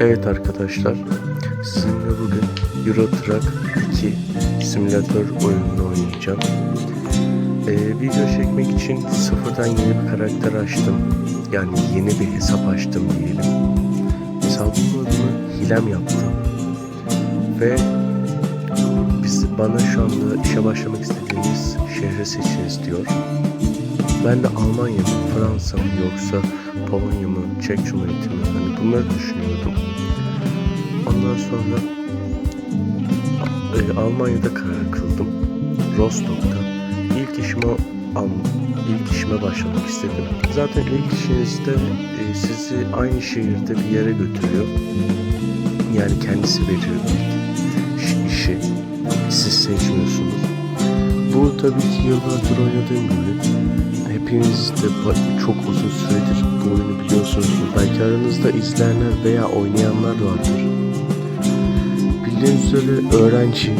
Evet arkadaşlar, sizinle bugün Euro Truck 2 simülatör oyununu oynayacağım. Ee, video çekmek için sıfırdan yeni bir karakter açtım. Yani yeni bir hesap açtım diyelim. Hesabımın adını Hilem yaptım. Ve biz bana şu anda işe başlamak istediğiniz şehri seçiniz diyor. Ben de Almanya mı, Fransa mı yoksa Polonya mı, Çek Cumhuriyeti mi? Hani bunları düşünüyordum. Ondan sonra e, Almanya'da karar kıldım. Rostock'ta. İlk işime al, ilk işime başlamak istedim. Zaten ilk işinizde e, sizi aynı şehirde bir yere götürüyor. Yani kendisi veriyor ilk iş- işi. Siz seçmiyorsunuz. Bu tabii ki yıllardır oynadığım gibi hepiniz de çok uzun süredir bu oyunu biliyorsunuzdur. Belki aranızda izleyenler veya oynayanlar vardır. Bildiğiniz üzere öğrenci.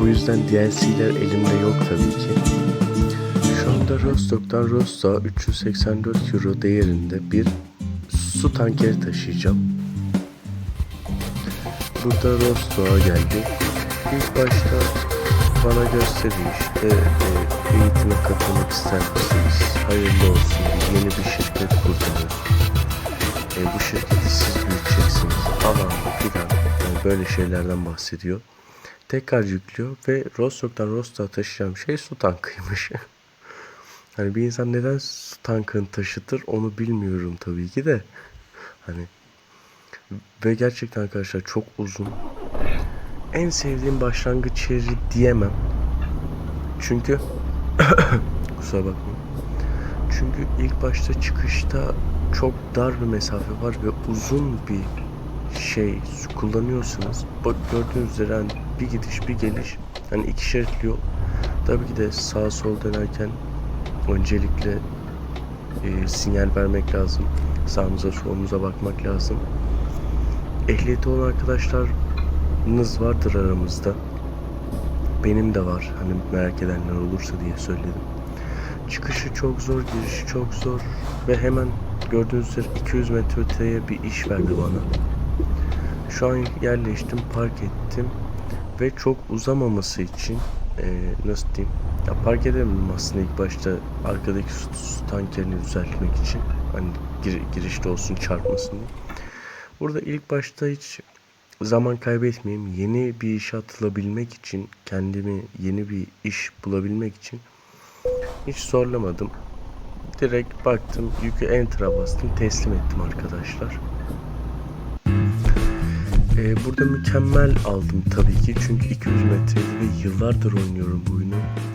Bu yüzden DLC'ler elimde yok tabii ki. Şu anda Rostock'tan Rostok'a 384 euro değerinde bir su tankeri taşıyacağım. Burada Rostock'a geldik. İlk başta bana gösteriyor işte e, eğitime katılmak ister misiniz? Hayırlı olsun. Yeni bir şirket kurdunuz. E, bu şirketi siz büyüteceksiniz. Falan filan. Yani böyle şeylerden bahsediyor. Tekrar yüklüyor ve Rostock'tan Rostock'a taşıyacağım şey su tankıymış. hani bir insan neden su tankını taşıtır onu bilmiyorum tabii ki de. Hani ve gerçekten arkadaşlar çok uzun en sevdiğim başlangıç yeri diyemem. Çünkü kusura bakmayın. Çünkü ilk başta çıkışta çok dar bir mesafe var ve uzun bir şey kullanıyorsunuz. Bak gördüğünüz üzere hani bir gidiş bir geliş. Hani iki şeritli yol. Tabii ki de sağ sol dönerken öncelikle e, sinyal vermek lazım. Sağımıza solunuza bakmak lazım. Ehliyeti olan arkadaşlar nız vardır aramızda. Benim de var. Hani merak edenler olursa diye söyledim. Çıkışı çok zor, girişi çok zor ve hemen gördüğünüz üzere 200 metre öteye bir iş verdi bana. Şu an yerleştim, park ettim ve çok uzamaması için eee, nasıl diyeyim? Ya park edemedim aslında ilk başta arkadaki su, su tankerini düzeltmek için. Hani gir- girişte olsun çarpmasın diye. Burada ilk başta hiç zaman kaybetmeyeyim. Yeni bir işe atılabilmek için, kendimi yeni bir iş bulabilmek için hiç zorlamadım. Direkt baktım, yükü enter'a bastım, teslim ettim arkadaşlar. Ee, burada mükemmel aldım tabii ki çünkü 200 metreydi ve yıllardır oynuyorum bu oyunu.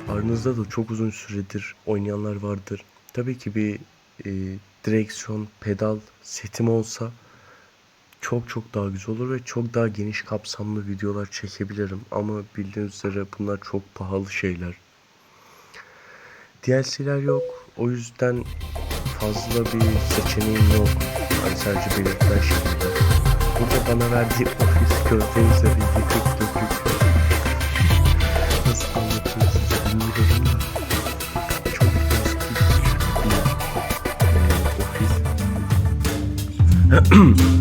Aranızda da çok uzun süredir oynayanlar vardır. Tabii ki bir e, direksiyon, pedal setim olsa çok çok daha güzel olur ve çok daha geniş kapsamlı videolar çekebilirim. Ama bildiğiniz üzere bunlar çok pahalı şeyler. DLC'ler yok. O yüzden fazla bir seçeneğim yok. Hani sadece belirtilen şekilde. Burada bana verdiği ofis gördüğünüz üzere yıkık dökük. Nasıl anlatayım size bilmiyorum da. Çok eski bir e, ofis.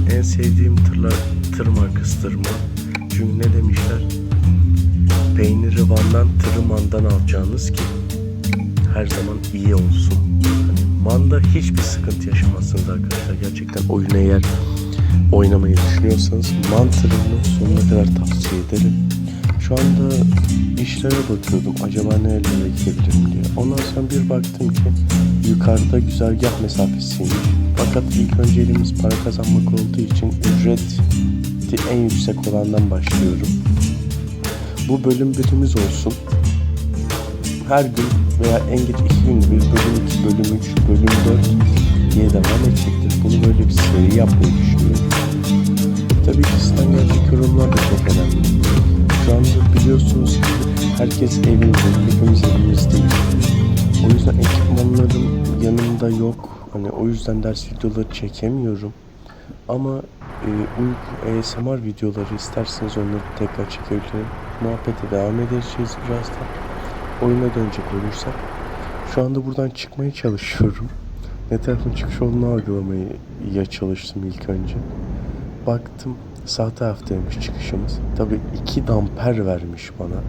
en sevdiğim tırlar, tır markasıdır mı? Çünkü ne demişler? Peyniri Van'dan, tırı Man'dan alacağınız ki her zaman iyi olsun. Hani Man'da hiçbir sıkıntı yaşamazsınız arkadaşlar. Gerçekten oyunu eğer oynamayı düşünüyorsanız Man tırını sonuna kadar tavsiye ederim. Şu anda işlere bakıyordum. Acaba nerelere gidebilirim diye. Ondan sonra bir baktım ki yukarıda güzergah mesafesiymiş. Fakat ilk önceliğimiz para kazanmak olduğu için ücret en yüksek olandan başlıyorum. Bu bölüm birimiz olsun. Her gün veya en geç iki günde bir bölüm 2, bölüm 3, bölüm 4 diye devam edecektir. Bunu böyle bir seri yapmayı düşünüyorum. Tabii ki sizden gelecek yorumlar da çok önemli. Şu anda biliyorsunuz ki herkes evinde, hepimiz evimizdeyiz. O yüzden ekipmanlarım yanımda yok. Hani o yüzden ders videoları çekemiyorum. Ama e, uygun ASMR videoları isterseniz onları tekrar çekebilirim. Muhabbete devam edeceğiz birazdan. Oyuna dönecek olursak. Şu anda buradan çıkmaya çalışıyorum. Ne tarafın çıkış olduğunu algılamaya çalıştım ilk önce. baktım sağ taraftaymış çıkışımız. Tabii iki damper vermiş bana.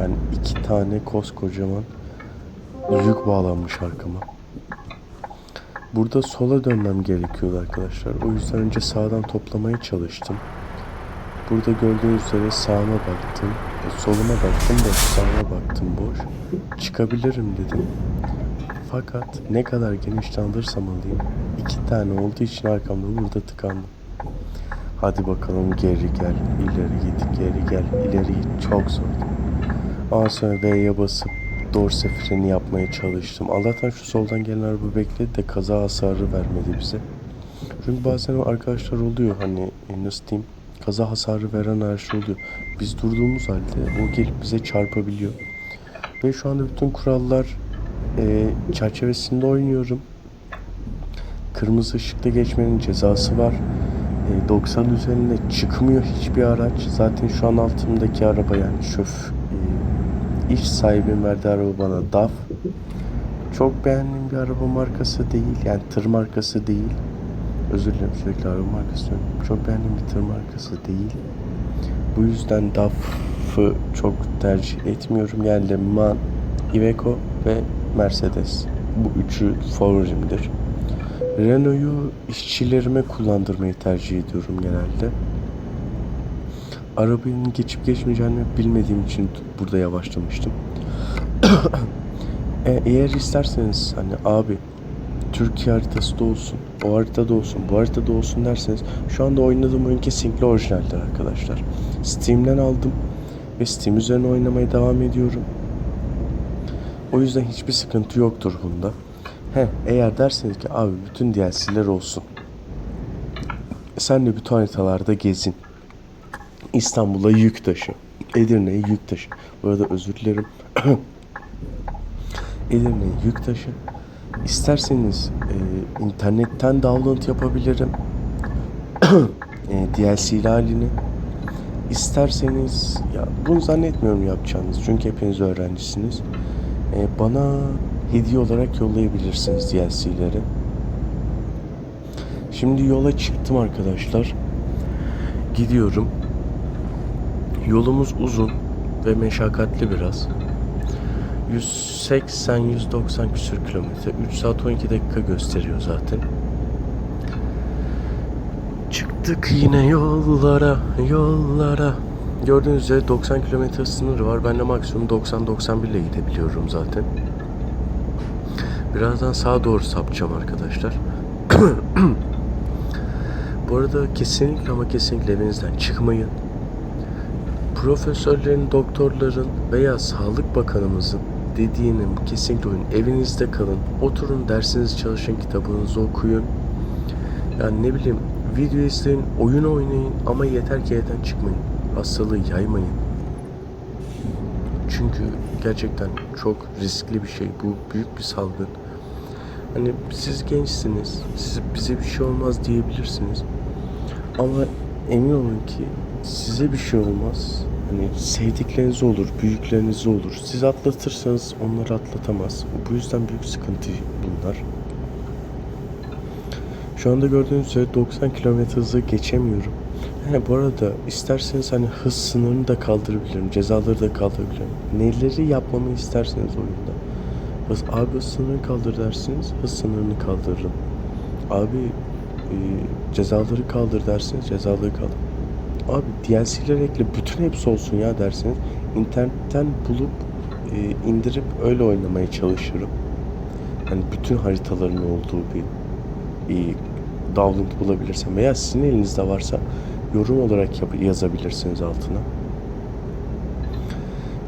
Yani iki tane koskocaman yük bağlanmış arkama. Burada sola dönmem gerekiyordu arkadaşlar. O yüzden önce sağdan toplamaya çalıştım. Burada gördüğünüz üzere sağıma baktım. e, Soluma baktım boş, sağıma baktım boş. Çıkabilirim dedim. Fakat ne kadar geniş alırsam alayım iki tane olduğu için arkamda burada tıkandım. Hadi bakalım geri gel, ileri git, geri gel, ileri git. Çok zor. Ondan sonra V'ye basıp dorse freni yapmaya çalıştım. Allah'tan şu soldan gelen araba bekledi de kaza hasarı vermedi bize. Çünkü bazen o arkadaşlar oluyor hani e, nasıl diyeyim kaza hasarı veren araçlar oluyor. Biz durduğumuz halde o gelip bize çarpabiliyor. Ve şu anda bütün kurallar e, çerçevesinde oynuyorum. Kırmızı ışıkta geçmenin cezası var. E, 90 üzerinde çıkmıyor hiçbir araç. Zaten şu an altımdaki araba yani şöf e, iş sahibim verdiği araba bana DAF. Çok beğendiğim bir araba markası değil. Yani tır markası değil. Özür dilerim sürekli araba markası diyorum. Çok beğendiğim bir tır markası değil. Bu yüzden DAF'ı çok tercih etmiyorum. Yani MAN, Iveco ve Mercedes. Bu üçü favorimdir. Renault'u işçilerime kullandırmayı tercih ediyorum genelde. Arabanın geçip geçmeyeceğini bilmediğim için burada yavaşlamıştım. E, eğer isterseniz hani abi Türkiye haritası da olsun, o haritada olsun, bu haritada olsun derseniz şu anda oynadığım oyun kesinlikle orijinaldir arkadaşlar. Steam'den aldım ve Steam üzerine oynamaya devam ediyorum. O yüzden hiçbir sıkıntı yoktur bunda. He, eğer derseniz ki abi bütün DLC'ler olsun. Sen de bütün haritalarda gezin. İstanbul'a yük taşı. Edirne'ye yük taşı. Bu arada özür dilerim. Edirne'ye yük taşı. İsterseniz e, internetten download yapabilirim. e, DLC'li halini. İsterseniz ya bunu zannetmiyorum yapacağınız çünkü hepiniz öğrencisiniz. E, bana hediye olarak yollayabilirsiniz DLC'leri. Şimdi yola çıktım arkadaşlar. Gidiyorum. Yolumuz uzun ve meşakkatli biraz. 180-190 küsür kilometre. 3 saat 12 dakika gösteriyor zaten. Çıktık yine yollara, yollara. Gördüğünüz üzere 90 kilometre sınırı var. Ben de maksimum 90-91 ile gidebiliyorum zaten. Birazdan sağa doğru sapacağım arkadaşlar. Bu arada kesinlikle ama kesinlikle evinizden çıkmayın. Profesörlerin, doktorların veya Sağlık Bakanımızın dediğini kesinlikle uyun. Evinizde kalın. Oturun dersinizi çalışın, kitabınızı okuyun. Yani ne bileyim video izleyin, oyun oynayın ama yeter ki evden çıkmayın. Hastalığı yaymayın. Çünkü gerçekten çok riskli bir şey. Bu büyük bir salgın. Hani siz gençsiniz. Siz, bize bir şey olmaz diyebilirsiniz. Ama emin olun ki size bir şey olmaz. Hani sevdikleriniz olur, büyükleriniz olur. Siz atlatırsanız onları atlatamaz. Bu yüzden büyük sıkıntı bunlar. Şu anda gördüğünüz üzere 90 km hızı geçemiyorum. He, bu arada isterseniz hani hız sınırını da kaldırabilirim. Cezaları da kaldırabilirim. Neleri yapmamı isterseniz oyunda. Abi hız sınırını kaldır dersiniz. Hız sınırını kaldırırım. Abi e, cezaları kaldır dersiniz. Cezaları kaldır. Abi DLC'ler ekle bütün hepsi olsun ya derseniz internetten bulup e, indirip öyle oynamaya çalışırım. Yani bütün haritaların olduğu bir, bir download bulabilirsem veya sizin elinizde varsa yorum olarak yazabilirsiniz altına.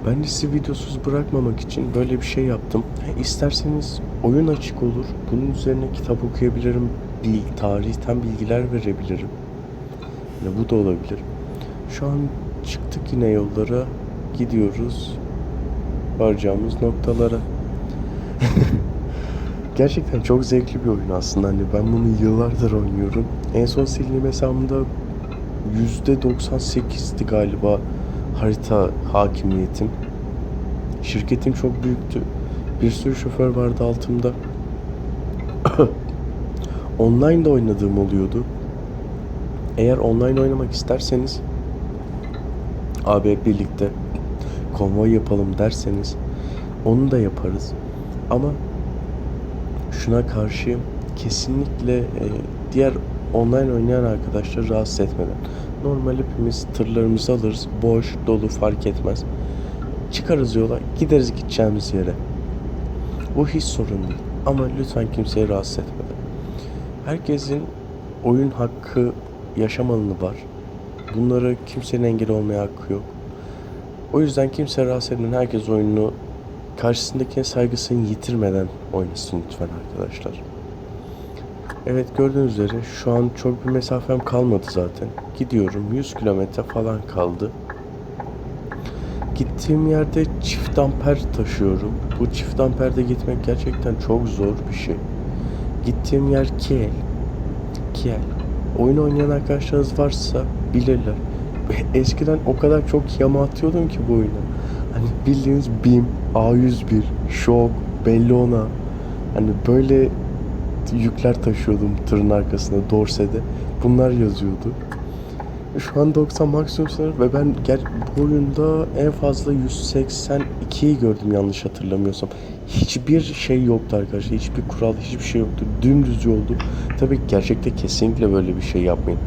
Ben de sizi videosuz bırakmamak için böyle bir şey yaptım. He, İsterseniz oyun açık olur. Bunun üzerine kitap okuyabilirim. Bil, tarihten bilgiler verebilirim. Yani bu da olabilir. Şu an çıktık yine yollara. Gidiyoruz. Varacağımız noktalara. Gerçekten çok zevkli bir oyun aslında. Hani ben bunu yıllardır oynuyorum. En son sildiğim hesabımda %98'di galiba harita hakimiyetim. Şirketim çok büyüktü. Bir sürü şoför vardı altımda. Online de oynadığım oluyordu. Eğer online oynamak isterseniz AB birlikte konvoy yapalım derseniz onu da yaparız. Ama şuna karşı kesinlikle e, diğer online oynayan arkadaşları rahatsız etmeden normal hepimiz tırlarımızı alırız. Boş, dolu fark etmez. Çıkarız yola, gideriz gideceğimiz yere. Bu hiç sorun değil. Ama lütfen kimseyi rahatsız etmeden. Herkesin oyun hakkı, yaşam alanı var. Bunları kimsenin engel olmaya hakkı yok. O yüzden kimse rahatsız etmeden herkes oyununu karşısındakine saygısını yitirmeden oynasın lütfen arkadaşlar. Evet gördüğünüz üzere şu an çok bir mesafem kalmadı zaten. Gidiyorum 100 kilometre falan kaldı. Gittiğim yerde çift amper taşıyorum. Bu çift amperde gitmek gerçekten çok zor bir şey. Gittiğim yer Kiel. Kiel. Oyun oynayan arkadaşlarınız varsa bilirler. Eskiden o kadar çok yama atıyordum ki bu oyuna. Hani bildiğiniz BİM, A101, Shock, Bellona. Hani böyle yükler taşıyordum tırın arkasında Dorse'de. Bunlar yazıyordu. Şu an 90 maksimum sınır ve ben ger bu oyunda en fazla 182'yi gördüm yanlış hatırlamıyorsam. Hiçbir şey yoktu arkadaşlar. Hiçbir kural, hiçbir şey yoktu. Dümdüz yoldu. Tabii ki gerçekte kesinlikle böyle bir şey yapmayın.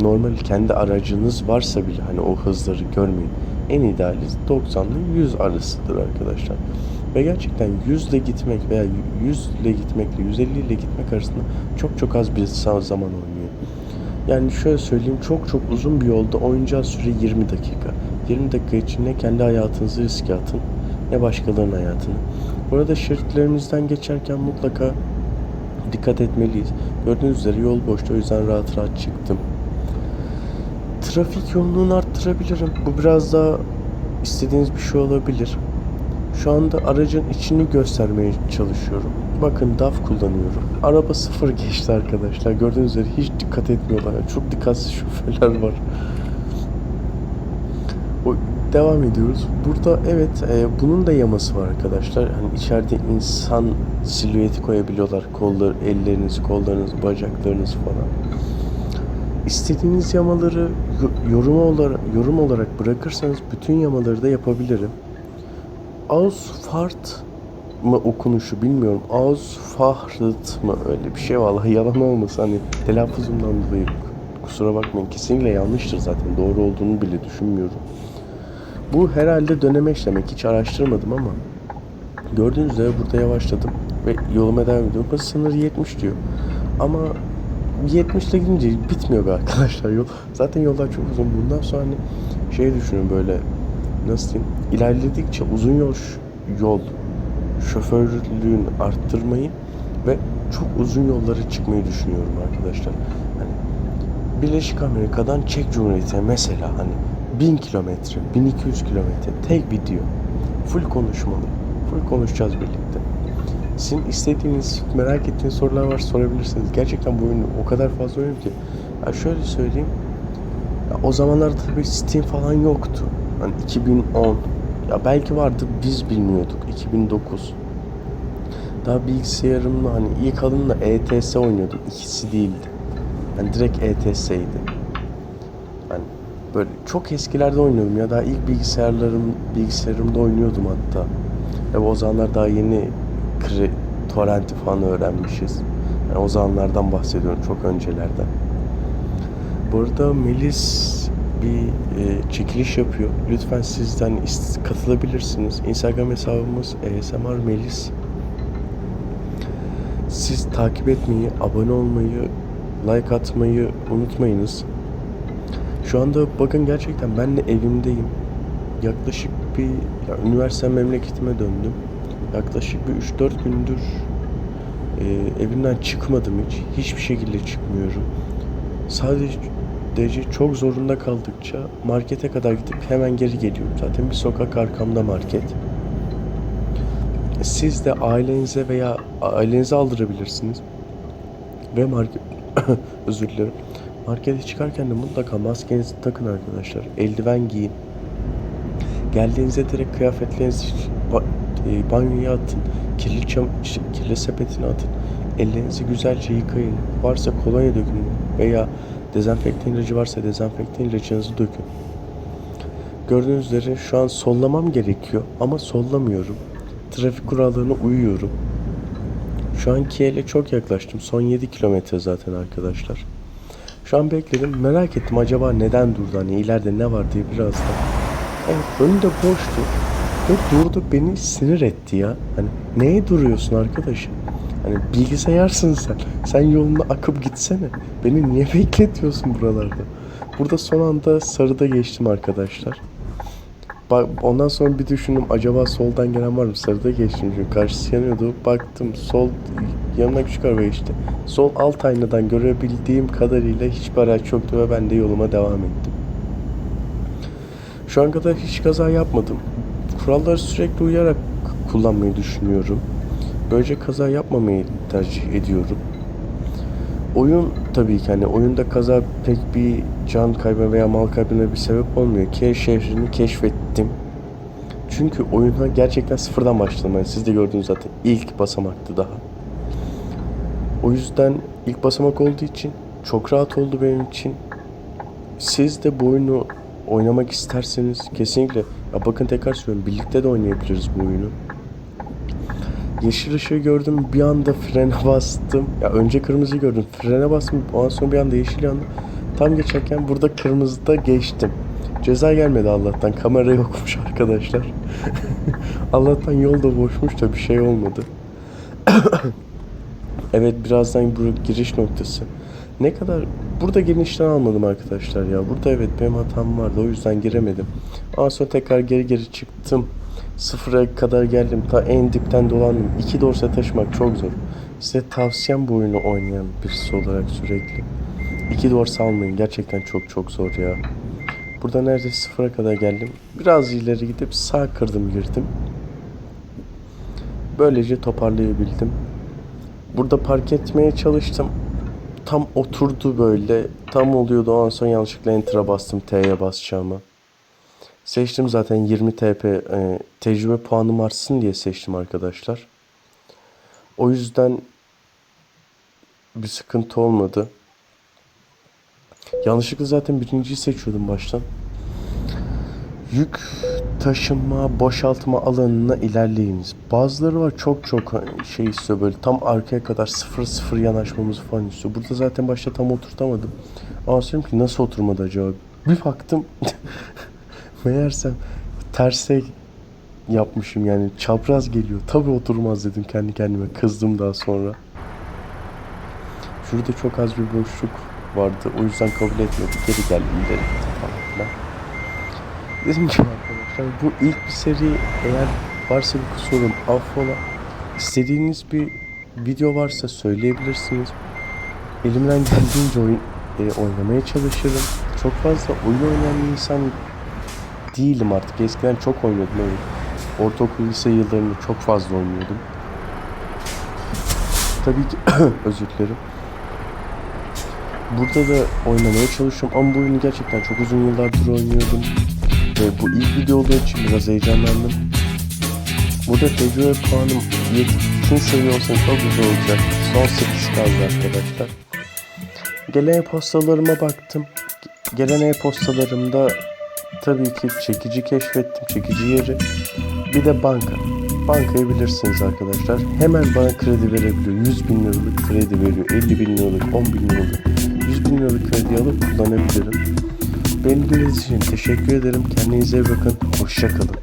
Normal kendi aracınız varsa bile hani o hızları görmeyin. En ideali 90 ile 100 arasıdır arkadaşlar. Ve gerçekten 100 ile gitmek veya 100 ile gitmekle 150 ile gitmek arasında çok çok az bir zaman oynuyor. Yani şöyle söyleyeyim çok çok uzun bir yolda oynayacağı süre 20 dakika. 20 dakika için ne kendi hayatınızı riske atın ne başkalarının hayatını. Burada şeritlerimizden geçerken mutlaka dikkat etmeliyiz. Gördüğünüz üzere yol boştu o yüzden rahat rahat çıktım. Trafik yoğunluğunu arttırabilirim. Bu biraz daha istediğiniz bir şey olabilir. Şu anda aracın içini göstermeye çalışıyorum. Bakın DAF kullanıyorum. Araba sıfır geçti arkadaşlar. Gördüğünüz üzere hiç dikkat etmiyorlar. Çok dikkatsiz şoförler var. O, devam ediyoruz. Burada evet e, bunun da yaması var arkadaşlar. Hani içeride insan silüeti koyabiliyorlar. Kollar, elleriniz, kollarınız, bacaklarınız falan. İstediğiniz yamaları yo- yorum olarak yorum olarak bırakırsanız bütün yamaları da yapabilirim. Ausfahrt mı okunuşu bilmiyorum. Ausfahrt mı öyle bir şey vallahi yalan olmasın hani telaffuzumdan dolayı kusura bakmayın kesinlikle yanlıştır zaten doğru olduğunu bile düşünmüyorum. Bu herhalde dönemeç demek hiç araştırmadım ama gördüğünüz üzere burada yavaşladım ve yoluma devam ediyorum. Burası sınır 70 diyor. Ama 70 ile gidince bitmiyor be arkadaşlar yol. Zaten yollar çok uzun. Bundan sonra hani şey düşünün böyle nasıl diyeyim ilerledikçe uzun yol yol şoförlüğün arttırmayı ve çok uzun yollara çıkmayı düşünüyorum arkadaşlar. Hani Birleşik Amerika'dan Çek Cumhuriyeti'ne mesela hani 1000 kilometre, 1200 kilometre tek video. Full konuşmalı. Full konuşacağız birlikte. Sizin istediğiniz, merak ettiğiniz sorular var sorabilirsiniz. Gerçekten bu oyunu o kadar fazla oynuyorum ki. Ya şöyle söyleyeyim. Ya o zamanlarda tabii Steam falan yoktu. Hani 2010. Ya belki vardı biz bilmiyorduk. 2009. Daha bilgisayarımla hani ilk adımla ETS oynuyordum. İkisi değildi. Hani direkt ETS'ydi. Hani böyle çok eskilerde oynuyordum ya daha ilk bilgisayarlarım bilgisayarımda oynuyordum hatta. Ya o zamanlar daha yeni kre, torrenti falan öğrenmişiz. Yani o zamanlardan bahsediyorum çok öncelerden. Burada Melis bir e, çekiliş yapıyor. Lütfen sizden katılabilirsiniz. Instagram hesabımız ASMR Melis. Siz takip etmeyi, abone olmayı, like atmayı unutmayınız. Şu anda bakın gerçekten ben de evimdeyim. Yaklaşık bir ya, üniversite memleketime döndüm. Yaklaşık bir 3-4 gündür e, evimden çıkmadım hiç. Hiçbir şekilde çıkmıyorum. Sadece çok zorunda kaldıkça markete kadar gidip hemen geri geliyorum. Zaten bir sokak arkamda market. Siz de ailenize veya ailenize aldırabilirsiniz. Ve market özür dilerim. Markete çıkarken de mutlaka maskenizi takın arkadaşlar. Eldiven giyin. Geldiğinizde direkt kıyafetlerinizi e, banyoya atın. Kirli, çam kirli sepetine atın. Ellerinizi güzelce yıkayın. Varsa kolonya dökün veya Dezenfektan ilacı varsa dezenfektan ilacınızı dökün. Gördüğünüz üzere şu an sollamam gerekiyor ama sollamıyorum. Trafik kurallarına uyuyorum. Şu an Kiel'e çok yaklaştım. Son 7 kilometre zaten arkadaşlar. Şu an bekledim. Merak ettim acaba neden durdu hani ileride ne var diye biraz da. Evet önünde boştu. Ve durdu beni sinir etti ya. Hani neye duruyorsun arkadaş? Hani bilgisayarsın sen. Sen yoluna akıp gitsene. Beni niye bekletiyorsun buralarda? Burada son anda sarıda geçtim arkadaşlar. Bak ondan sonra bir düşündüm acaba soldan gelen var mı? Sarıda geçtim çünkü karşısı yanıyordu. Baktım sol yanına küçük araba geçti. Sol alt aynadan görebildiğim kadarıyla hiçbir araç yoktu ve ben de yoluma devam ettim. Şu an kadar hiç kaza yapmadım. Kuralları sürekli uyarak kullanmayı düşünüyorum. Böylece kaza yapmamayı tercih ediyorum. Oyun tabii ki hani oyunda kaza pek bir can kaybı veya mal kaybına bir sebep olmuyor. Kiel şehrini keşfettim. Çünkü oyuna gerçekten sıfırdan başladım. Yani siz de gördünüz zaten ilk basamaktı daha. O yüzden ilk basamak olduğu için çok rahat oldu benim için. Siz de bu oyunu oynamak isterseniz kesinlikle ya bakın tekrar söylüyorum birlikte de oynayabiliriz bu oyunu. Yeşil ışığı gördüm bir anda frene bastım. Ya önce kırmızı gördüm. Frene bastım. Ondan sonra bir anda yeşil yandı. Tam geçerken burada kırmızıda geçtim. Ceza gelmedi Allah'tan. Kamera yokmuş arkadaşlar. Allah'tan yol da boşmuş da bir şey olmadı. evet birazdan bu giriş noktası. Ne kadar burada genişten almadım arkadaşlar ya. Burada evet benim hatam vardı. O yüzden giremedim. Ondan sonra tekrar geri geri çıktım. Sıfıra kadar geldim. Ta en dipten dolandım. İki dorsa taşımak çok zor. Size tavsiyem bu oyunu oynayan birisi olarak sürekli. İki dorsa almayın. Gerçekten çok çok zor ya. Burada neredeyse sıfıra kadar geldim. Biraz ileri gidip sağ kırdım girdim. Böylece toparlayabildim. Burada park etmeye çalıştım. Tam oturdu böyle. Tam oluyordu. Ondan sonra yanlışlıkla enter'a bastım T'ye basacağımı. Seçtim zaten 20 TP e, tecrübe puanım artsın diye seçtim arkadaşlar. O yüzden bir sıkıntı olmadı. Yanlışlıkla zaten birinciyi seçiyordum baştan. Yük taşıma, boşaltma alanına ilerleyiniz. Bazıları var çok çok şey istiyor böyle tam arkaya kadar sıfır sıfır yanaşmamızı falan istiyor. Burada zaten başta tam oturtamadım. Ama ki nasıl oturmadı acaba? Bir baktım meğersem terse yapmışım yani çapraz geliyor. Tabii oturmaz dedim kendi kendime. Kızdım daha sonra. Şurada çok az bir boşluk vardı. O yüzden kabul etmedik. Geri geldim ileri gittim falan filan. Dedim ki arkadaşlar bu ilk bir seri eğer varsa bir kusurum affola. İstediğiniz bir video varsa söyleyebilirsiniz. Elimden geldiğince oyun, e, oynamaya çalışırım. Çok fazla oyun oynayan insan değilim artık. Eskiden çok oynuyordum evet. Ortaokul lise yıllarında çok fazla oynuyordum. Tabii ki özür dilerim. Burada da oynamaya çalışıyorum ama bu oyunu gerçekten çok uzun yıllardır oynuyordum. Ve bu ilk video olduğu için biraz heyecanlandım. Burada tecrübe puanım 7. seviye olsa çok güzel olacak. Son 8 kaldı arkadaşlar. Gelen e-postalarıma baktım. Gelen e-postalarımda tabii ki çekici keşfettim. Çekici yeri. Bir de banka. Bankayı bilirsiniz arkadaşlar. Hemen bana kredi verebiliyor. 100 bin liralık kredi veriyor. 50 bin liralık, 10 bin liralık. 100 bin liralık kredi alıp kullanabilirim. Beni dinlediğiniz için teşekkür ederim. Kendinize iyi bakın. Hoşçakalın.